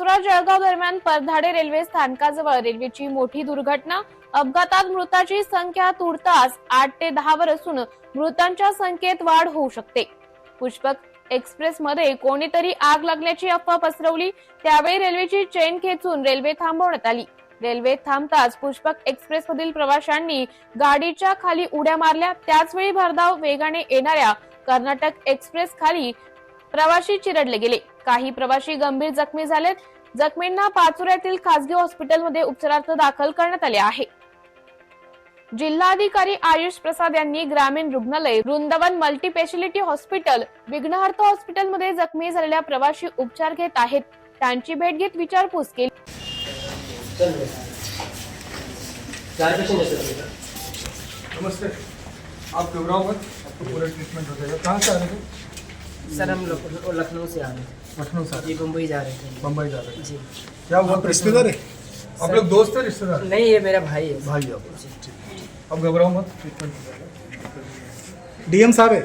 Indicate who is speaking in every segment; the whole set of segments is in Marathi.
Speaker 1: पाचोरा जळगाव दरम्यान परधाडे रेल्वे स्थानकाजवळ रेल्वेची मोठी दुर्घटना. अपघातात मृताची संख्या तुर्तास आठ ते दहा वर असून मृतांच्या संख्येत वाढ होऊ शकते. पुष्पक एक्सप्रेस मध्ये कोणीतरी आग लागल्याची अफवा पसरवली त्यावेळी रेल्वेची चेन खेचून रेल्वे थांबवण्यात आली. रेल्वे थांबताच पुष्पक एक्सप्रेस मधील प्रवाशांनी गाडीच्या खाली उड्या मारल्या त्याचवेळी भरधाव वेगाने येणाऱ्या कर्नाटक एक्सप्रेस खाली प्रवाशी चिरडले गेले. काही प्रवाशी गंभीर जखमी झालेत. जखमींना पाचुऱ्यातील खासगी हॉस्पिटलमध्ये उपचारार्थ दाखल करण्यात आले आहे. जिल्हाधिकारी आयुष प्रसाद यांनी ग्रामीण रुग्णालय वृंदावन मल्टीपेशलिटी हॉस्पिटल विघ्नहर्थ हॉस्पिटलमध्ये जखमी झालेल्या प्रवाशी उपचार घेत आहेत. त्यांची भेट घेत विचारपूस केली.
Speaker 2: नमस्ते. आप घबराओ मत आपको पूरा ट्रीटमेंट हो जाएगा. कहाँ से आ रहे हैं?
Speaker 3: सर हम लखनऊ से आ रहे
Speaker 2: लखनऊ से
Speaker 3: जी मुंबई जा रहे थे
Speaker 2: थे बम्बई जा रहे थे
Speaker 3: जी।
Speaker 2: क्या हुआ रिश्तेदार है? आप लोग दोस्त है रिश्तेदार?
Speaker 3: नहीं ये मेरा भाई है।
Speaker 2: भाई आप अब घबराओ मत। ट्रीटमेंट
Speaker 4: डीएम साहब है?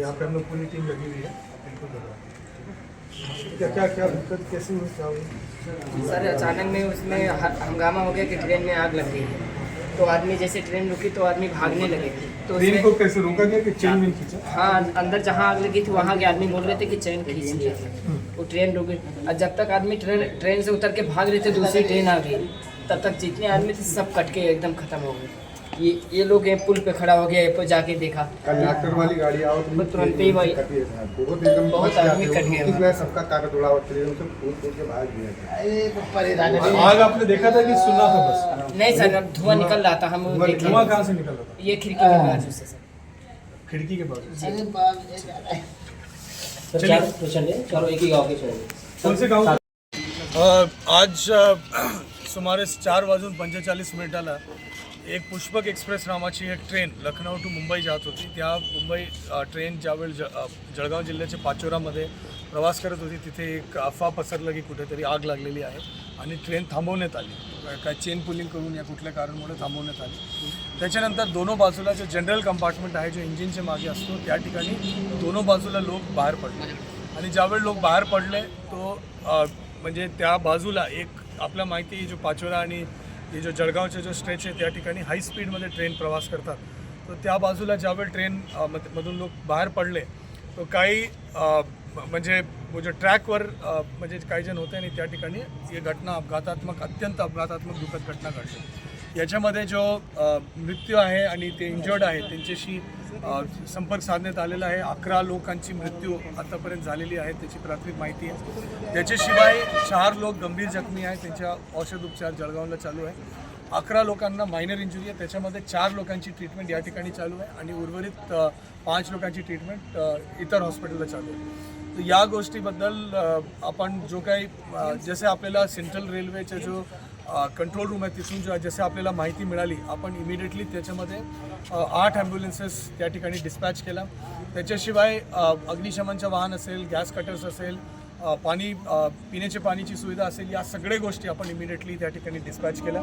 Speaker 2: यहाँ पे हम लोग पूरी टीम लगी हुई है। बिल्कुल घबराओ ठीक है। क्या क्या क्या दिक्कत कैसी हुई क्या हुई?
Speaker 3: सर अचानक में उसमें हंगामा हो गया कि ट्रेन में आग लग गई है। तो आदमी जैसे ट्रेन रुकी तो आदमी भागने लगे। तो
Speaker 2: ट्रेन को कैसे रोका गया कि चेन में खींचा?
Speaker 3: हाँ अंदर जहाँ आग लगी थी वहाँ के आदमी बोल रहे थे कि चेन खींच लिया। वो ट्रेन रुक। गई और जब तक आदमी ट्रेन ट्रेन से उतर के भाग रहे थे दूसरी ट्रेन आ गई। तब तक जितने आदमी थे सब कट के एकदम खत्म हो गए। ये ये लोग ये पुल पे खड़ा हो गया ये पे जाके देखा।
Speaker 5: कंडक्टर वाली गाड़ी आओ
Speaker 3: वो तुरंत ही
Speaker 5: है साहब। बहुत एकदम
Speaker 3: बहुत आदमी कट गया।
Speaker 5: सबका कागज़ उड़ा हुआ ट्रेन से कूद के भाग गया
Speaker 2: आग आपने देखा था कि सुना था बस?
Speaker 3: नहीं सर अब धुआँ निकल रहा था हम
Speaker 5: धुआं-
Speaker 3: देखे।
Speaker 2: धुआँ कहाँ से निकल रहा था?
Speaker 3: ये खिड़की के बाजू से सर।
Speaker 2: खिड़की के पास
Speaker 3: जी
Speaker 6: चार पेशेंट है चारों एक ही गाँव के चले
Speaker 2: कौन से गाव? आज सुमारे चार वाजून पंचेचाळीस मिनिटाला एक पुष्पक एक्सप्रेस नावाची एक ट्रेन लखनौ टू मुंबई जात होती. त्या मुंबई ट्रेन ज्यावेळी ज जळगाव जिल्ह्याच्या पाचोरामध्ये प्रवास करत होती तिथे एक अफवा पसरलं की कुठेतरी आग लागलेली आहे आणि ट्रेन थांबवण्यात आली. काय- चेन पुलिंग करून या कुठल्या कारणामुळे थांबवण्यात आली. त्याच्यानंतर दोनों बाजूला जे जनरल कंपार्टमेंट आहे जो इंजिनच्या मागे असतो त्या ठिकाणी दोनों बाजूला लोक बाहेर पडले. आणि ज्यावेळी लोक बाहेर पडले तो म्हणजे त्या बाजूला एक आपल्या माहिती जो पाचोरा आणि हे जो जळगावचे जो स्ट्रेच आहे त्या ठिकाणी हाय स्पीडमध्ये ट्रेन प्रवास करतात. तर त्या बाजूला ज्यावेळी ट्रेन मधून लोक बाहेर पडले तो काही म्हणजे जो ट्रॅकवर म्हणजे काही जण होते आणि त्या ठिकाणी ही घटना अपघातात्मक अत्यंत अपघातात्मक दुःखद घटना घडली. याच्यामध्ये जो मृत्यू आहे आणि ते इंजर्ड आहे त्यांच्याशी संपर्क साधण्यात आलेला आहे. अकरा लोकांची मृत्यू आतापर्यंत झालेली आहे त्याची प्राथमिक माहिती आहे. त्याच्याशिवाय चार लोक गंभीर जखमी आहेत. त्यांच्या औषध उपचार जळगावला चालू आहे. अकरा लोकांना मायनर इंजुरी आहे. त्याच्यामध्ये चार लोकांची ट्रीटमेंट या ठिकाणी चालू आहे आणि उर्वरित पाच लोकांची ट्रीटमेंट इतर हॉस्पिटलला चालू आहे. तर या गोष्टीबद्दल आपण जो काही जसे आपल्याला सेंट्रल रेल्वेचा जो कंट्रोल रूम आहे तिथून जो जसे आपल्याला माहिती मिळाली आपण इमिडिएटली त्याच्यामध्ये आठ ॲम्ब्युलन्सेस त्या ठिकाणी डिस्पॅच केला. त्याच्याशिवाय अग्निशमनचं वाहन असेल गॅस कटर्स असेल पाणी पिण्याच्या पाण्याची सुविधा असेल या सगळ्या गोष्टी आपण इमिडिएटली त्या ठिकाणी डिस्पॅच केल्या.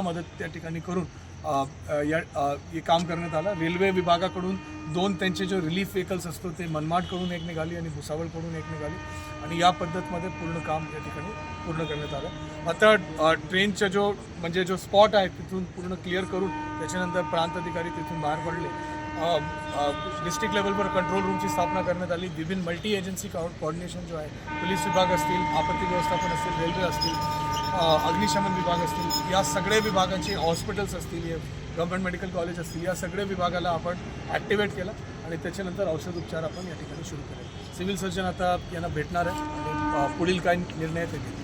Speaker 2: मदत त्या ठिकाणी करून या हे काम करण्यात आलं. रेल्वे विभागाकडून दोन त्यांचे जो रिलीफ व्हेकल्स असतो ते मनमाडकडून एक निघाली आणि भुसावळकडून एक निघाली. आणि या पद्धतमध्ये पूर्ण काम या ठिकाणी पूर्ण करण्यात आलं. आता ट्रेनचा जो म्हणजे जो स्पॉट आहे तिथून पूर्ण क्लिअर करून त्याच्यानंतर प्रांत अधिकारी तिथून बाहेर पडले. डिस्ट्रिक्ट लेवलवर कंट्रोल रूमची स्थापना करण्यात आली विभिन्न मल्टी एजन्सी कॉर्डिनेशन जो आहे पोलीस विभाग असतील आपत्ती व्यवस्थापन असतील रेल्वे असतील अग्निशमन विभाग असतील या सगळ्या विभागाचे हॉस्पिटल्स असतील या गव्हर्नमेंट मेडिकल कॉलेज असतील या सगळ्या विभागाला आपण ॲक्टिवेट केला आणि त्याच्यानंतर औषध उपचार आपण या ठिकाणी सुरू केले. सिव्हिल सर्जन आता यांना भेटणार आहे आणि पुढील काय निर्णय ते घेतील.